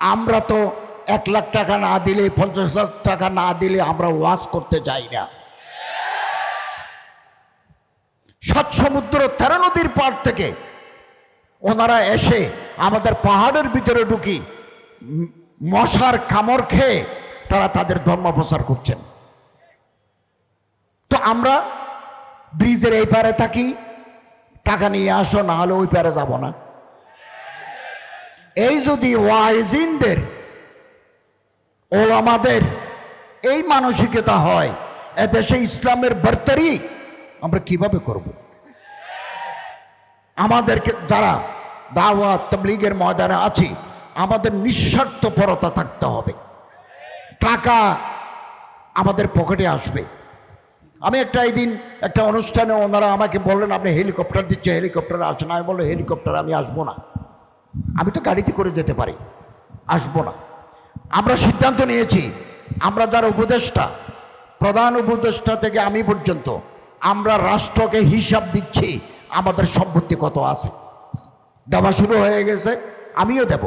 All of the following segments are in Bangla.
আমরা তো এক লাখ টাকা না দিলে, পঞ্চাশ হাজার টাকা না দিলে আমরা ওয়াজ করতে যাই না। সাত সমুদ্র তেরো নদীর পার থেকে ওনারা এসে আমাদের পাহাড়ের ভিতরে ঢুকি, মশার কামড় খেয়ে তারা তাদের ধর্ম প্রচার করছেন। তো আমরা ব্রিজের এই পারে থাকি, টাকা নিয়ে আসো, না হলে ওই পারে যাব না। এই যদি ওয়াইজিনদের ও আমাদের এই মানসিকতা হয়, এদেশে ইসলামের বার্তারি আমরা কীভাবে করব? আমাদেরকে যারা দাওয়াত, তবলিগের ময়দানে আছি, আমাদের নিঃস্বার্থপরতা থাকতে হবে। টাকা আমাদের পকেটে আসবে। আমি একটা দিন একটা অনুষ্ঠানে ওনারা আমাকে বললেন, আপনি হেলিকপ্টার দিচ্ছে হেলিকপ্টারে আসেন। আমি বলল হেলিকপ্টার আমি আসব না। আমি তো গাড়িতে করে যেতে পারি, আসব না। আমরা সিদ্ধান্ত নিয়েছি, আমরা যারা উপদেষ্টা, প্রধান উপদেষ্টা থেকে আমি পর্যন্ত আমরা রাষ্ট্রকে হিসাব দিচ্ছি, আমাদের সম্পত্তি কত আছে। দেওয়া শুরু হয়ে গেছে, আমিও দেব।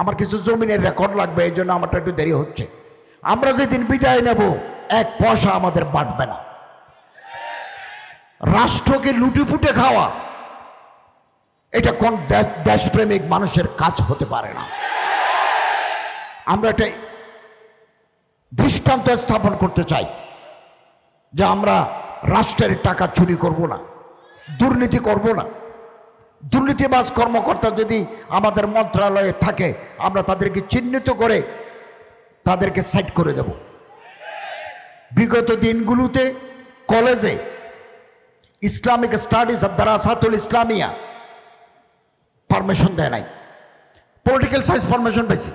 আমার কিছু জমিনের রেকর্ড লাগবে, এই জন্য আমারটা একটু দেরি হচ্ছে। আমরা যেদিন বিদায় নেব, এক পয়সা আমাদের বাঁটবে না। রাষ্ট্রকে লুটিপুটে খাওয়া এটা কোন দেশপ্রেমিক মানুষের কাজ হতে পারে না। আমরা এটা দৃষ্টান্ত স্থাপন করতে চাই যে আমরা রাষ্ট্রের টাকা চুরি করব না, দুর্নীতি করব না। দুর্নীতিবাজ কর্মকর্তা যদি আমাদের মন্ত্রণালয়ে থাকে, আমরা তাদেরকে চিহ্নিত করে তাদেরকে সাইড করে দেব। বিগত দিনগুলোতে কলেজে Islamic studies Darasatul Islamia permission দেয় নাই। পলিটিক্যাল সায়েন্স পারমিশন পাইছি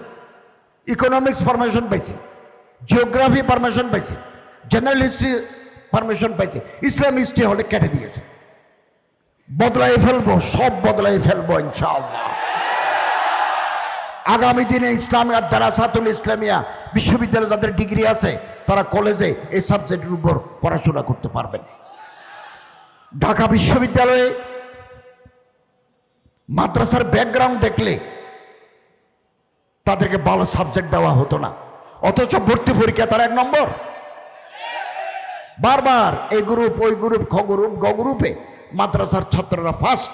ইকোনমিক্স পারমিশন পাইছি জিওগ্রাফি পারমিশন পাইছি জেনারেল হিস্ট্রি পারমিশন পাইছি ইসলাম হিস্ট্রি হলে কেটে দিয়েছে। বদলাই ফেলব, সব বদলাই ফেলব ইনশাআল্লাহ। আগামী দিনে ইসলামী আর দারাসাতুল ইসলামিয়া বিশ্ববিদ্যালয়ে যাদের ডিগ্রি আছে, তারা কলেজে এই সাবজেক্টের উপর পড়াশোনা করতে পারবেন। ঢাকা বিশ্ববিদ্যালয়ে মাদ্রাসার ব্যাকগ্রাউন্ড দেখলে তাদেরকে ভালো সাবজেক্ট দেওয়া হতো না। অথচ ভর্তি পরীক্ষা তার এক নম্বর। বারবার এই গ্রুপ ওই গ্রুপ খ গ্রুপ গ গ্রুপে মাদ্রাসার ছাত্ররা ফার্স্ট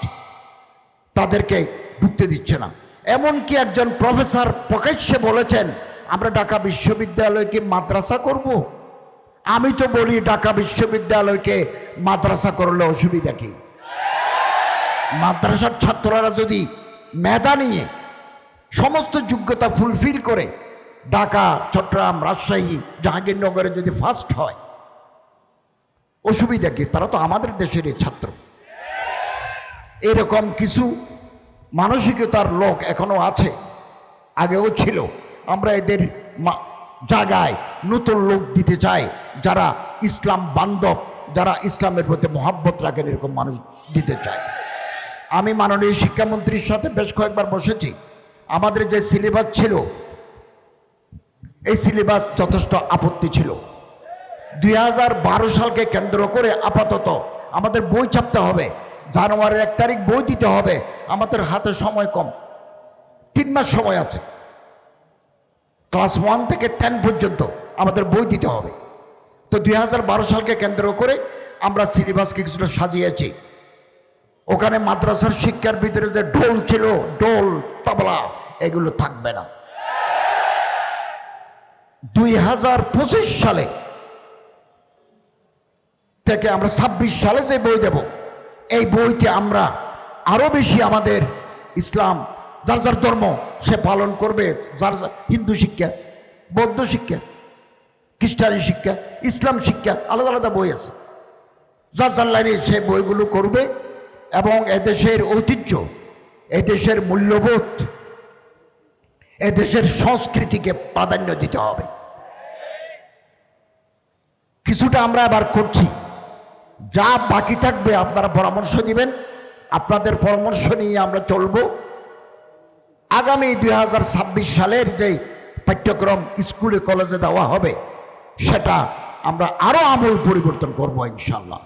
তাদেরকে ঢুকতে দিচ্ছে না। এমনকি একজন প্রফেসর প্রকাশ্যে বলেছেন, আমরা ঢাকা বিশ্ববিদ্যালয়কে মাদ্রাসা করব। আমি তো বলি ঢাকা বিশ্ববিদ্যালয়কে মাদ্রাসা করলে অসুবিধা কি? মাদ্রাসার ছাত্ররা যদি মেধা নিয়ে সমস্ত যোগ্যতা ফুলফিল করে, ঢাকা, চট্টগ্রাম, রাজশাহী, জাহাঙ্গীরনগরে যদি ফার্স্ট হয়, অসুবিধা কি? তারা তো আমাদের দেশেরই ছাত্র। এরকম কিছু মানসিকতার লোক এখনও আছে, আগেও ছিল। আমরা এদের জায়গায় নতুন লোক দিতে চাই, যারা ইসলাম বান্ধব, যারা ইসলামের প্রতি মহাব্বত রাখেন, এরকম মানুষ দিতে চায়। আমি মাননীয় শিক্ষামন্ত্রীর সাথে বেশ কয়েকবার বসেছি। আমাদের যে সিলেবাস ছিল, এই সিলেবাস যথেষ্ট আপত্তি ছিল। দুই হাজার বারো সালকে কেন্দ্র করে আপাতত আমাদের বই ছাপতে হবে। জানুয়ারির এক তারিখ বই দিতে হবে। আমাদের হাতে সময় কম। তিন মাস সময় আছে। ক্লাস ওয়ান থেকে টেন পর্যন্ত আমাদের বই দিতে হবে। তো দুই হাজার বারো সালকে কেন্দ্র করে আমরা সিলেবাসকে কিছুটা সাজিয়েছি। ওখানে মাদ্রাসার শিক্ষার ভিতরে যে ঢোল ছিল, ঢোল, তবলা, এগুলো থাকবে না। দুই হাজার পঁচিশ সালে থেকে আমরা ছাব্বিশ সালে যে বই দেব, এই বইতে আমরা আরও বেশি আমাদের ইসলাম, যার যার ধর্ম সে পালন করবে যার হিন্দু শিক্ষা, বৌদ্ধ শিক্ষা, খ্রিস্টানি শিক্ষা, ইসলাম শিক্ষা, আলাদা আলাদা বই আছে। যার যার লাইনে সে বইগুলো করবে এবং এদেশের ঐতিহ্য, এদেশের মূল্যবোধ, এদেশের সংস্কৃতিকে প্রাধান্য দিতে হবে। কিছুটা আমরা আবার করছি। যা বাকি থাকবে আপনারা পরামর্শ দিবেন। আপনাদের পরামর্শ নিয়ে আমরা চলব। আগামী দু হাজার ছাব্বিশ সালের যে পাঠ্যক্রম স্কুলে কলেজে দেওয়া হবে, সেটা আমরা আরও আমূল পরিবর্তন করব ইনশাল্লাহ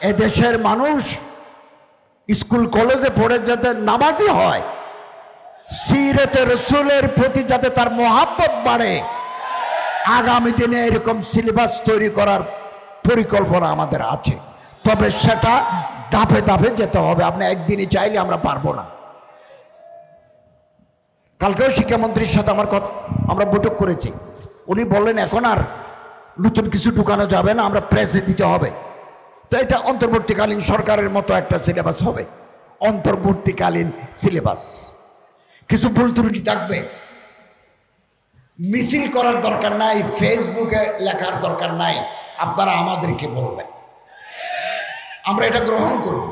এদেশের মানুষ স্কুল কলেজে পড়ে যাতে নামাজি হয়, সিরতে রসুলের প্রতি যাতে তার মহাব্বত বাড়ে, আগামী দিনে এরকম সিলেবাস তৈরি করার পরিকল্পনা আমাদের আছে। তবে সেটা ধাপে ধাপে যেতে হবে, আপনি একদিনই চাইলে আমরা পারব না। কালকেও শিক্ষামন্ত্রীর সাথে আমার কথা আমরা বৈঠক করেছি। উনি বললেন, এখন আর নতুন কিছু ঢুকানো যাবে না, আমরা প্রেসে দিতে হবে। তো এটা অন্তর্বর্তীকালীন সরকারের মতো একটা সিলেবাস হবে। অন্তর্বর্তীকালীন সিলেবাস। কিছু ভুল ত্রুটি থাকবে। মিছিল করার দরকার নাই, ফেসবুকে লেখার দরকার নাই। আপনারা আমাদেরকে বলবেন। আমরা এটা গ্রহণ করব।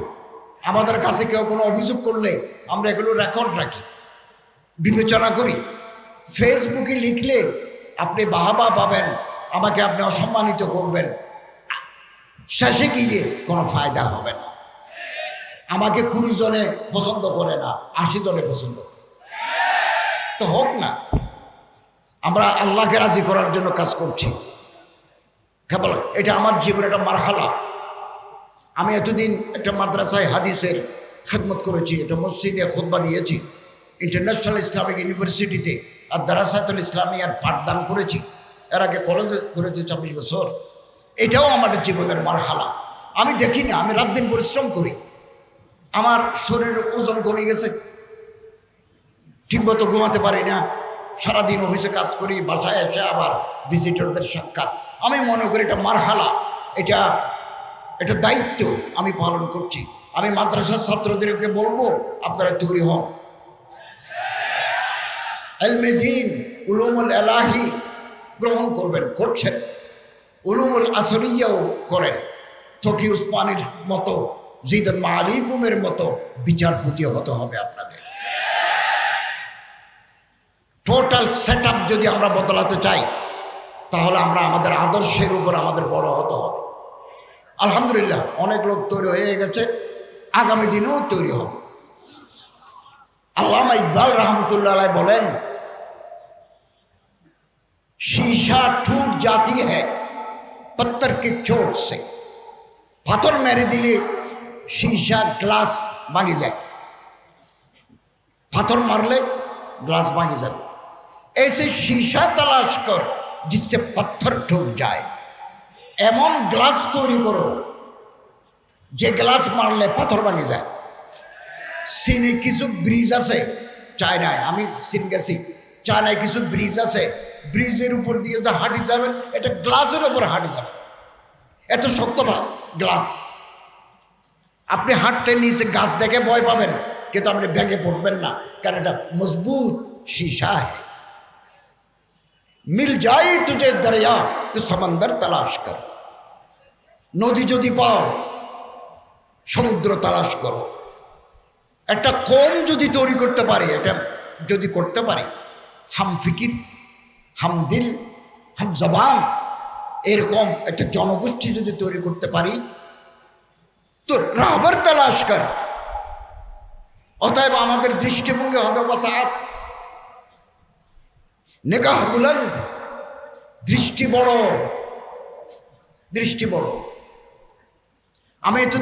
আমাদের কাছে কেউ কোনো অভিযোগ করলে আমরা এগুলো রেকর্ড রাখি, বিবেচনা করি। ফেসবুকে লিখলে আপনি বাহাবা পাবেন, আমাকে আপনি অসম্মানিত করবেন। শেষে গিয়ে কোনো ফায়দা হবে না। আমাকে কুড়ি জনে পছন্দ করে না, আশি জনে পছন্দ করে। তো হোক না, আমরা আল্লাহকে রাজি করার জন্য কাজ করছি। কেবল এটা আমার জীবনের একটা মারহালা। আমি এতদিন একটা মাদ্রাসায় হাদিসের খেদমত করেছি, একটা মসজিদে খুতবা দিয়েছি। ইন্টারন্যাশনাল ইসলামিক ইউনিভার্সিটিতে আর দারাসাতুল ইসলামী আর পাঠদান করেছি। এর আগে কলেজে করেছি চব্বিশ বছর। এটাও আমার জীবনের মারহালা। আমি দেখি না, আমি রাত দিন পরিশ্রম করি। আমার শরীরের ওজন কমে গেছে। ঠিকমতো ঘুমাতে পারি না। সারাদিন অফিসে কাজ করি, বাসায় এসে আবার ভিজিটরদের সাক্ষাৎ। আমি মনে করি এটা মারহালা। এটা এটা দায়িত্ব আমি পালন করছি। আমি মাদ্রাসার ছাত্রদেরকে বলব, আপনারা তৈরি হন। এলমেদিন উলুমুল এলাহি গ্রহণ করবেন, করছেন। উলুমুল আসরিয়াও করেন তকি উসমানের মতো জিদন মালিকুমের মতো বিচারপতি হতে হবে আপনাদের টোটাল সেট যদি আমরা বদলাতে চাই তাহলে আমরা আমাদের আদর্শের উপর আমাদের বড় হতে হবে আলহামদুলিল্লাহ অনেক লোক তৈরি হয়ে গেছে আগামী দিনেও তৈরি হবে আল্লামা ইকবাল রহমতুল্লাহ আলাই বলেন शीशा टूट जाती है पत्थर के चोट से पाथर मेरे दिले शीशा ग्लास भागे जाए पाथर मार ले ग्लास भागे जाए ऐसे शीशा तलाश कर जिससे पत्थर ठोक जाए এমন গ্লাস তৈরি করো যে গ্লাস মারলে পাথর ভাঙে যায় চীনে কিছু ব্রিজ আছে চায়নায় আমি চীন গেছি চায়নায় কিছু ব্রিজ আছে ব্রিজের উপর দিয়ে যে হাঁটি যাবেন এটা গ্লাসের উপর হাঁটি যাবেন এত শক্ত গ্লাস আপনি হাঁটতে নিচে গাছ দেখে ভয় পাবেন কিন্তু আপনি ব্যাগে পড়বেন না কারণ এটা মজবুত शीशा है मिल जाए तुझे दरिया तो समंदर तलाश कर নদী যদি পাও সমুদ্র তালাশ করো একটা কম যদি তৈরি করতে পারি এটা যদি করতে পারি হাম ফিকির হাম জবান, এরকম একটা জনগোষ্ঠী যদি তৈরি করতে পারি, তো রাবার তালাশ কর। অতএব আমাদের দৃষ্টিভঙ্গি হবে বসাত নেগাহ বুলন্দ, দৃষ্টি বড় দৃষ্টি বড়। আমি তো